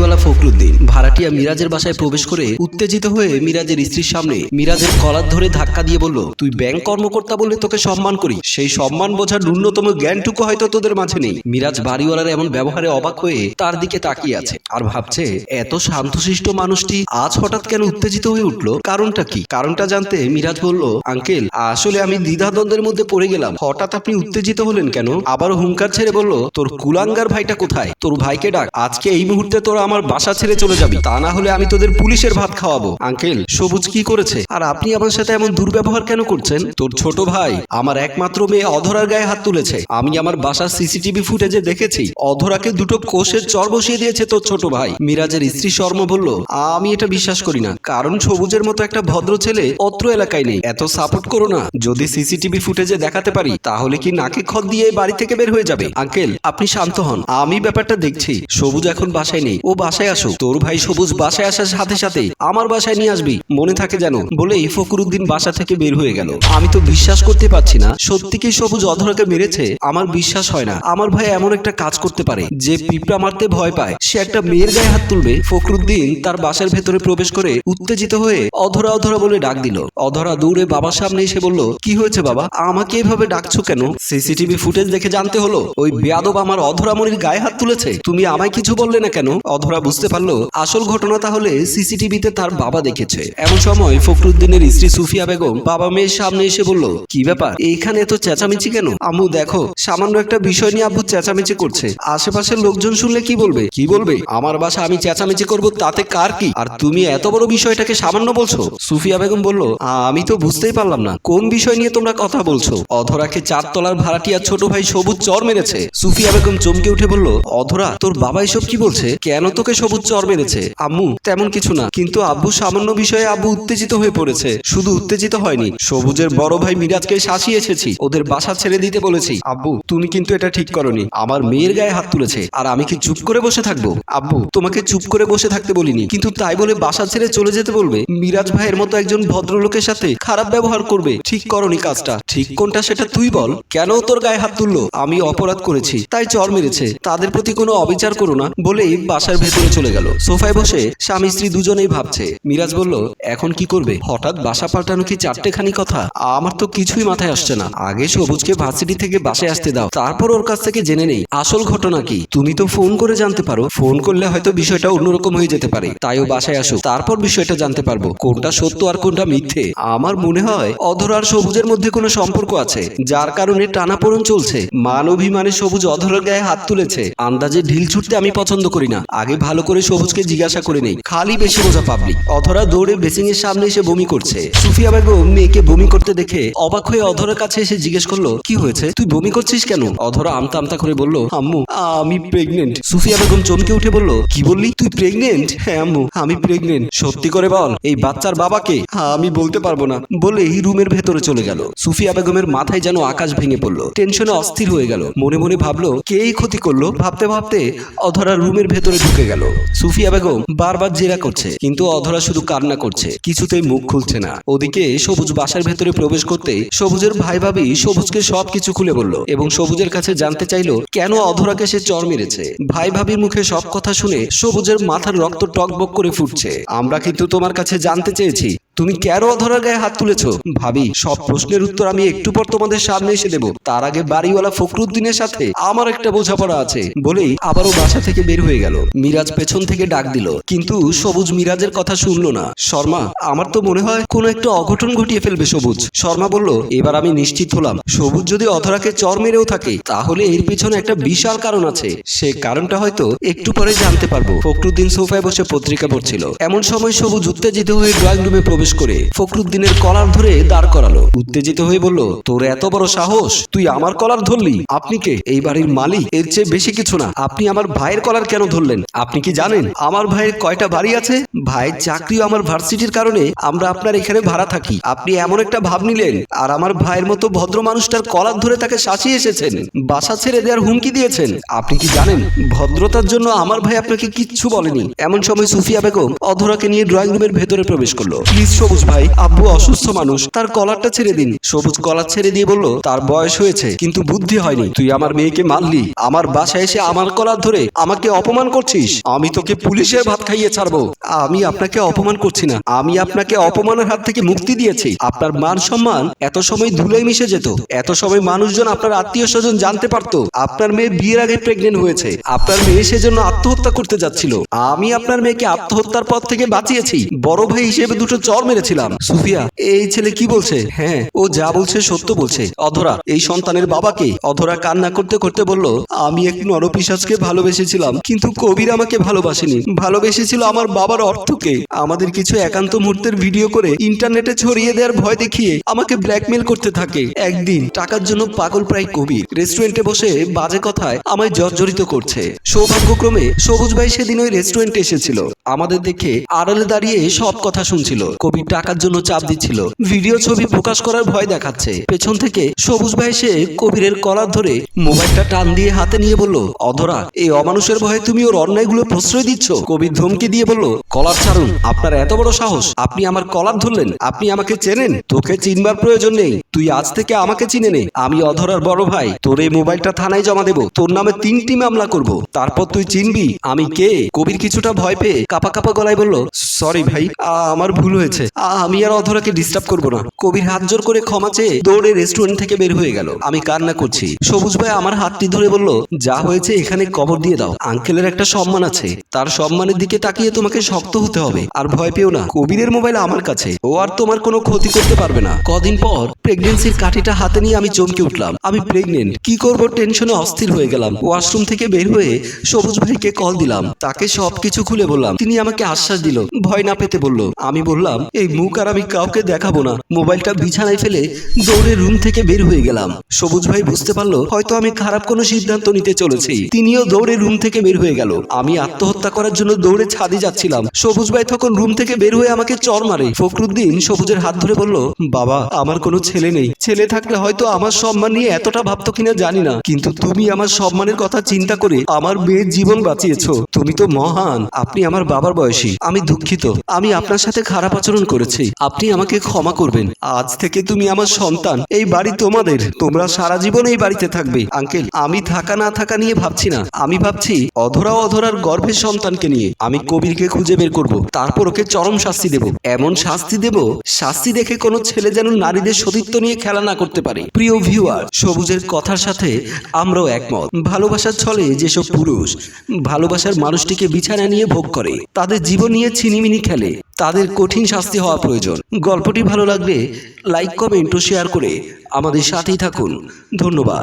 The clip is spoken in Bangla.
বাড়িওয়ালা ফখরুদ্দিন। ভাড়াটিয়া মিরাজের বাসায় প্রবেশ করে উত্তেজিত হয়ে মিরাজের স্ত্রীর সামনে মিরাজের কলার ধরে ধাক্কা দিয়ে বলল, তুই ব্যাংক কর্মকর্তা বলে তোকে সম্মান করি। সেই সম্মান বোঝার ন্যূনতম জ্ঞানটুকু হয়তো তোদের মাঝে নেই। মিরাজ বাড়িওয়ালার এমন ব্যবহারে অবাক হয়ে তার দিকে তাকিয়ে আছে আর ভাবছে, এত শান্তশিষ্ট মানুষটি আজ হঠাৎ কেন উত্তেজিত হয়ে উঠল? কারণটা কি? কারণটা জানতে মিরাজ বলল, আঙ্কেল, আসলে আমি দ্বিধাদ্বন্দ্বের মধ্যে পড়ে গেলাম। হঠাৎ আপনি উত্তেজিত হলেন কেন? আবার হুঙ্কার ছেড়ে বলল, তোর কুলাঙ্গার ভাইটা কোথায়? তোর ভাইকে ডাক। আজকে এই মুহূর্তে তোরা আমার বাসা ছেড়ে চলে যাবি। তা না হলে আমি তোদের পুলিশের ভাত খাওয়াবো। আঙ্কেল, সবুজ কি করেছে? আর আপনি আমার সাথে এমন দুর্ব্যবহার কেন করছেন? তোর ছোট ভাই আমার একমাত্র মেয়ে অধরার গায়ে হাত তুলেছে। আমি আমার বাসার সিসিটিভি ফুটেজে দেখেছি। অধরাকে দুটো কোষের চর বসিয়ে দিয়েছে তোর ছোট ভাই। মিরাজের স্ত্রী শর্মা বলল, আমি এটা বিশ্বাস করি না। কারণ সবুজের মতো একটা ভদ্র ছেলে অত্র এলাকায় নেই। এত সাপোর্ট করো না। যদি সিসিটিভি ফুটেজে দেখাতে পারি, তাহলে কি নাকে খত দিয়ে বাড়ি থেকে বের হয়ে যাবে? আঙ্কেল, আপনি শান্ত হন। আমি ব্যাপারটা দেখছি। সবুজ এখন বাসায় নেই। ও বাসায় আসুক। তোর ভাই সবুজ বাসায় আসার সাথে সাথে আমার বাসায় নিয়ে আসবি। মনে থাকে যেন বলেই ফকরুদ্দিন বাসা থেকে বের হয়ে গেল। আমি তো বিশ্বাস করতে পারছি না, সত্যি কি সবুজ অধরাকে মেরেছে? আমার বিশ্বাস হয় না। আমার ভাই এমন একটা কাজ করতে পারে, যে পিঁপড়া মারতে ভয় পায়। সে একটা মেয়ের গায়ে হাত তুলবে। ফখরুদ্দিন তার বাসার ভেতরে প্রবেশ করে উত্তেজিত হয়ে অধরা অধরা বলে ডাক দিল। অধরা দৌড়ে বাবার সামনে এসে বলল, কি হয়েছে বাবা? আমাকে এভাবে ডাকছো কেন? সিসিটিভি ফুটেজ দেখে জানতে হলো। ওই বেয়াদব আমার অধরামণির গায়ে হাত তুলেছে। তুমি আমায় কিছু বললে না কেন? অধরা বুঝতে পারল, আসল ঘটনা তাহলে সিসিটিভিতে তার বাবা দেখেছে। এমন সময় ফখরুদ্দিনের স্ত্রী সুফিয়া বেগম বাবা মেয়ের সামনে এসে বলল, কি ব্যাপার? এইখানে এত চেঁচামেচি কেন? আম্মু, দেখো, সামান্য একটা বিষয় নিয়ে আব্বু চেঁচামেচি করছে। আশেপাশের লোকজন শুনলে কি বলবে? কি বলবে, আমার বাসা আমি চেঁচামেচি করব, তাতে কার কি? আর তুমি এত বড় বিষয়টাকে সামান্য বলছো? সুফিয়া বেগম বলল আমি তো বুঝতেই পারলাম না। কোন বিষয় নিয়ে তোমরা কথা বলছো? অধরাকে চার তলার ভাড়াটিয়া ছোট ভাই সবুজ চর মেরেছে। সুফিয়া বেগম চমকে উঠে বলল, অধরা, তোর বাবা এসব কি বলছে? কেন তোকে সবুজ চর মেরেছে? আম্মু, তেমন কিছু না, কিন্তু আব্বু সামান্য বিষয়ে আব্বু উত্তেজিত হয়ে পড়েছে। শুধু উত্তেজিত হয়নি, সবুজের বড় ভাই মিরাজকে শাসিয়ে এসেছি। ওদের বাসা ছেড়ে দিতে বলেছি। আব্বু, তুমি কিন্তু এটা ঠিক করনি। আমার মেয়ের গায়ে হাত তুলেছে, আর আমি কি চুপ করে বসে থাকব? আব্বু, তোমাকে চুপ করে বসে থাকতে বলিনি, কিন্তু তাই বলে বাসা ছেড়ে চলে যেতে বলবে? মিরাজ ভাইয়ের মতো একজন ভদ্রলোকের সাথে খারাপ ব্যবহার করবে। ঠিক করনি কাজটা। ঠিক কোনটা সেটা তুই বল। কেন তোর গায়ে হাত তুললো? আমি অপরাধ করেছি, তাই চর মেরেছে। তাদের প্রতি কোনো অবিচার করো না, বলেই বাসার ভেতরে চলে গেল। সোফায় বসে স্বামী স্ত্রী দুজনেই ভাবছে। মিরাজ বলল, এখন কি করবে? হঠাৎ বাসা পাল্টানো কি চারটেখানি কথা? আমার তো কিছুই মাথায় আসছে না। আগে সবুজকে ভার্সিটি থেকে বাসায় আসতে দাও। তারপর ওর কাছ থেকে জেনে নেই। আসল ঘটনা কি? তুমি তো ফোন করে জানতে পারো। ফোন করলে হয়তো বিষয়টা অন্যরকম হয়ে যেতে পারে। তাই ও বাসায় আসো, তারপর বিষয়টা জানতে পারব, কোনটা সত্য আর কোনটা মিথ্যে। আমার মনে হয়, অধর আর সবুজের মধ্যে কোনো সম্পর্ক আছে, যার কারণে টানাপোড়ন চলছে। মান অভিমানে সবুজ অধরের গায়ে হাত তুলেছে। আন্দাজে ঢিল ছুটতে আমি পছন্দ করি না। আগে ভালো করে সবুজকে জিজ্ঞাসা করে নেই। খালি বেশি বোঝা পাবলিক অধরা দৌড়ে বেসিং এর সামনে এসে বমি করছে। সুফিয়া বেগম মেয়েকে বমি করতে দেখে অবাক হয়ে অধরের কাছে এসে জিজ্ঞেস করল, কি হয়েছে? তুই বমি করছিস কেন? অধরা আমতা আমতা করে বলল, আম্মু, আমি প্রেগনেন্ট সুফিয়া বেগম চমকে উঠে বলল, কি বললি? তুই প্রেগনেন্ট হ্যাঁ আম্মু, আমি প্রেগনেন্ট সত্যি করে বল, এই বাচ্চার বাবাকে আমি বলতে পারব না। বলেই রুমের ভেতরে চলে গেল। সুফিয়া বেগমের মাথায় যেন আকাশ ভেঙে পড়ল। টেনশনে অস্থির হয়ে গেল। মনে মনে ভাবলো কেই ক্ষতি করল? ভাবতে ভাবতে অধরা রুমের ভেতরে ঢুকে গেল। সুফিয়া বেগম বারবার জেরা করছে, কিন্তু অধরা শুধু কান্না করছে। কিছুতেই মুখ খুলছে না। ওদিকে সবুজ বাসার ভেতরে প্রবেশ করতে সবুজের ভাই ভাবি সবুজকে সবকিছু খুলে বলল এবং সবুজের কাছে জানতে চাইলো, কেন অধরাকে সে চর মেরেছে? ভাই ভাবির মুখে সব কথা শুনে সবুজের মাথার রক্ত টকবক করে ফুটছে। আমরা কিন্তু তোমার কাছে জানতে চেয়েছি। তুমি কেন অধরার গায়ে হাত তুলেছো? ভাবি, সব প্রশ্নের উত্তর আমি একটু পর তোমাদের সামনে এসে দেব। তার আগে বাড়িওয়ালা ফখরুদ্দিনের সাথে আমার একটা বোঝাপড়া আছে। বলেই আবারও বাসা থেকে বের হয়ে গেল। মিরাজ পেছন থেকে ডাক দিল। কিন্তু সবুজ মিরাজের কথা শুনলো না। শর্মা, আমার তো মনে হয় কোনো একটা অঘটন ঘটিয়ে ফেলবে সবুজ। শর্মা বলল, এবার আমি নিশ্চিত হলাম। সবুজ যদি অধরাকে চর মেরেও থাকে, তাহলে এর পিছনে একটা বিশাল কারণ আছে। সে কারণটা হয়তো একটু পরে জানতে পারব। ফখরুদ্দিন সোফায় বসে পত্রিকা পড়ছিল। এমন সময় সবুজ উত্তেজিত হয়ে ড্রয়িং রুমে প্রবেশ করে ফখরুদ্দিনের কলার ধরে দাঁড় করালো। উত্তেজিত হয়ে বলল, তোর এত বড় সাহস? তুই আমার কলার ধরলি? আপনি কে? এই বাড়ির মালিক? এর চেয়ে বেশি কিছু না। আপনি আমার ভাইয়ের কলার কেন ধরলেন? আপনি কি জানেন? আমার ভাইয়ের কয়টা বাড়ি আছে? ভাইয়ের চাকরিও আমার ভার্সিটির কারণে আমরা আপনার এখানে ভাড়া থাকি। আপনি এমন একটা ভাব নিলেন। আর আমার ভাইয়ের মতো ভদ্র মানুষটার কলার ধরে তাকে শাসিয়ে এসেছেন। বাসা ছেড়ে দেওয়ার হুমকি দিয়েছেন। আপনি কি জানেন? ভদ্রতার জন্য আমার ভাই আপনাকে কিচ্ছু বলেনি। এমন সময় সুফিয়া বেগম অধরাকে নিয়ে ড্রয়িং রুমের ভেতরে প্রবেশ করল। প্লিজ সবুজ ভাই, আব্বু অসুস্থ মানুষ, তার কলারটা ছেড়ে দিন। সবুজ কলার ছেড়ে দিয়ে বলল, তার বয়স হয়েছে, কিন্তু বুদ্ধি হয়নি। তুই আমার মেয়েকে মারলি। আমার বাসায় এসে আমার কলার ধরে আমাকে অপমান করছিস। আমি তোকে পুলিশের ভাত খাইয়ে ছাড়বো। আমি আপনাকে অপমান করছি না। আমি আপনাকে অপমানের হাত থেকে মুক্তি দিয়েছি। আপনার মান সম্মান এত সময় ধুলোয় মিশে যেত। এত সময় মানুষজন আপনার আত্মীয় স্বজন জানতে পারতো। আপনার মেয়ে বিয়ের আগে প্রেগনেন্ট হয়েছে। আপনার মেয়ে সেজন্য আত্মহত্যা করতে যাচ্ছিল। আমি আপনার মেয়েকে আত্মহত্যার পথ থেকে বাঁচিয়েছি। বড় ভাই হিসেবে দুটো চর মেরেছিলাম। সুফিয়া, এই ছেলে কি বলছে? হ্যাঁ ও যা বলছে সত্য বলছে। অধরা, এই সন্তানের বাবাকে? অধরা কান্না করতে করতে বলল, আমি এক নরপিসাজকে ভালোবেসেছিলাম, কিন্তু কবির আমাকে ভালোবাসেনি। ভালোবেসেছিল আমার বাবার অর্থকে। আমাদের কিছু একান্ত মুহূর্তের ভিডিও করে ইন্টারনেটে ছড়িয়ে দেওয়ার ভয় দেখিয়ে আমাকে ব্ল্যাকমেল করতে থাকে। একদিন টাকার জন্য পাগল প্রায় কবির। রেস্টুরেন্টে বসে বাজে কথায় আমায় জর্জরিত করছে। সৌভাগ্যক্রমে সবুজ ভাই সেদিন ওই রেস্টুরেন্টে এসেছিল। আমাদের দেখে আড়ালে দাঁড়িয়ে সব কথা শুনছিল। কবির টাকার জন্য চাপ দিচ্ছিল। ভিডিও ছবি প্রকাশ করার ভয় দেখাচ্ছে। পেছন থেকে সবুজ ভাই এসে কবিরের কলার ধরে মোবাইলটা টান দিয়ে হাতে নিয়ে বলল, অধরা, এই অমানুষের ভয়ে তুমি ওর অন্যায়গুলো প্রশ্রয় দিচ্ছ? কবির ধমকি দিয়ে বলল, কলার ছাড়ুন, আপনার এত বড় সাহস, আপনি আমার কলার ধরলেন, আপনি আমাকে চেনেন, তোকে চিনবার প্রয়োজন নেই, তুই আজ থেকে আমাকে চিনে নে, আমি অধরার বড় ভাই, তোর এই মোবাইলটা থানায় জমা দেব, তোর নামে তিনটি মামলা করব, তারপর তুই চিনবি, আমি কে? কবির কিছুটা ভয় পেয়ে কাপা কাপা গলায় বলল, সরি ভাই আমার ভুল হয়েছে। আ, আমি আর অধরাকে ডিস্টার্ব করব না। কবির হাত জোর করে ক্ষমা চেয়ে দৌড়ে রেস্টুরেন্ট থেকে বের হয়ে গেল। আমি কান্না করছি। সবুজ ভাই আমার হাতটি ধরে বলল যা হয়েছে এখানে কবর দিয়ে দাও। আঙ্কেলের একটা সম্মান আছে। তার সম্মানের দিকে তাকিয়ে তোমাকে শক্ত হতে হবে। আর ভয় পেও না। কবিরের মোবাইল আমার কাছে। ও আর তোমার কোনো ক্ষতি করতে পারবে না। কদিন পর প্রেগনেন্সির কাঠিটা হাতে নিয়ে আমি চমকে উঠলাম। আমি প্রেগনেন্ট কি করব? টেনশনে অস্থির হয়ে গেলাম। ওয়াশরুম থেকে বের হয়ে সবুজ ভাইকে কল দিলাম। তাকে সবকিছু খুলে বললাম। তিনি আমাকে আশ্বাস দিল। ভয় না পেতে বলল। আমি বললাম এই মুখ আর আমি কাউকে দেখাবো না। মোবাইলটা বিছানায় ফেলে দৌড়ে রুম থেকে বের হয়ে গেলাম। সবুজ ভাই বুঝতে পারল, হয়তো আমি খারাপ কোনো সিদ্ধান্ত নিতে চলেছি। তিনিও দৌড়ে রুম থেকে বের হয়ে গেল। আমি আত্মহত্যা করার জন্য দৌড়ে ছাদে যাচ্ছিলাম। সবুজ ভাই তখন রুম থেকে বের হয়ে আমাকে চর মারে। ফখরুদ্দিন সবুজের হাত ধরে বলল, বাবা, আমার কোনো ছেলে নেই। ছেলে থাকলে হয়তো আমার সম্মান নিয়ে এতটা ভাবতো কিনা জানি না। কিন্তু তুমি আমার সম্মানের কথা চিন্তা করে আমার মেয়ের জীবন বাঁচিয়েছো। তুমি তো মহান। আপনি আমার বাবার বয়সী। আমি দুঃখিত। আমি আপনার সাথে খারাপ আচরণ করেছি। আপনি আমাকে ক্ষমা করবেন। আজ থেকে তুমি আমার সন্তান। এই বাড়ি তোমাদের। তোমরা সারা জীবন এই বাড়িতে থাকবে। আঙ্কেল, আমি থাকা না থাকা নিয়ে ভাবছি না। আমি ভাবছি অধরা অধরার গর্ভের সন্তানকে নিয়ে আমি কবিরকে খুঁজে বের করব। তারপর ওকে চরম শাস্তি দেব। এমন শাস্তি দেব, শাস্তি দেখে কোনো ছেলে যেন নারীদের সতীত্ব নিয়ে খেলা না করতে পারে। প্রিয় ভিউয়ার সবুজের কথার সাথে আমরাও একমত। ভালোবাসার ছলে যেসব পুরুষ ভালোবাসার মানুষটিকে বিছানা নিয়ে ভোগ করে, তাদের জীবন নিয়ে ছিনিমিনি খেলে। তাদের কঠিন শাস্তি হওয়া প্রয়োজন। গল্পটি ভালো লাগলে লাইক, কমেন্ট ও শেয়ার করে আমাদের সাথেই থাকুন। ধন্যবাদ।